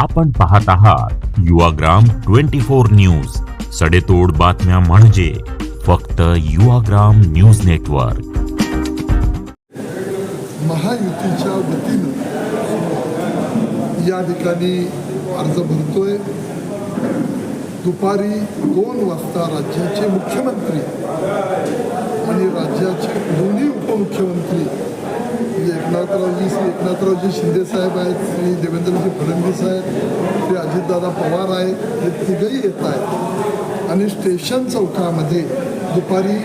आपण पाहत आहात युवाग्राम ट्वेंटी फोर न्यूज. सडेतोड बातम्या म्हणजे फक्त युवाग्राम न्यूज नेटवर्क. महायुतीच्या वतीनं या ठिकाणी अर्ज भरतोय. दुपारी दोन वाजता राज्याचे मुख्यमंत्री आणि राज्याचे दोन्ही उपमुख्यमंत्री एकनाथरावजी श्री एकनाथरावजी शिंदे साहेब आहेत श्री देवेंद्रजी फडणवीस आहेत श्री अजितदादा पवार आहेत हे तिघही येत आहेत. आणि स्टेशन चौकामध्ये दुपारी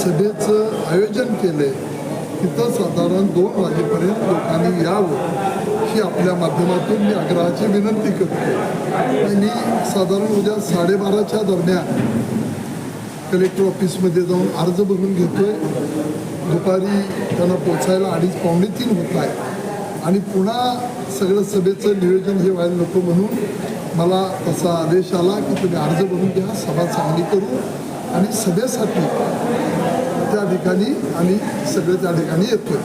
सभेचं आयोजन केलं तिथं साधारण दोन वाजेपर्यंत लोकांनी यावं ही आपल्या माध्यमातून मी आग्रहाची विनंती करतो आणि मी साधारण उद्या साडेबाराच्या दरम्यान कलेक्टर ऑफिसमध्ये जाऊन अर्ज भरून घेतोय. दुपारी त्यांना पोचायला अडीच पावणे तीन होत आहे. आणि पुन्हा सगळं सभेचं नियोजन हे व्हायला नको म्हणून मला तसा आदेश आला की तुम्ही अर्ज भरून घ्या सभा चांगली करू आणि सभेसाठी त्या ठिकाणी आणि सगळे त्या ठिकाणी येतोय.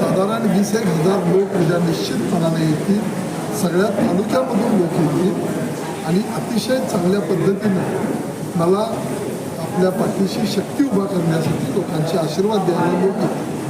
साधारण वीस एक हजार लोक उद्या निश्चितपणाने येतील. सगळ्या तालुक्यामधून लोक येतील. आणि अतिशय चांगल्या पद्धतीनं मला आपल्या पाठीशी शक्ती उभा करण्यासाठी लोकांचे आशीर्वाद द्यायला लोक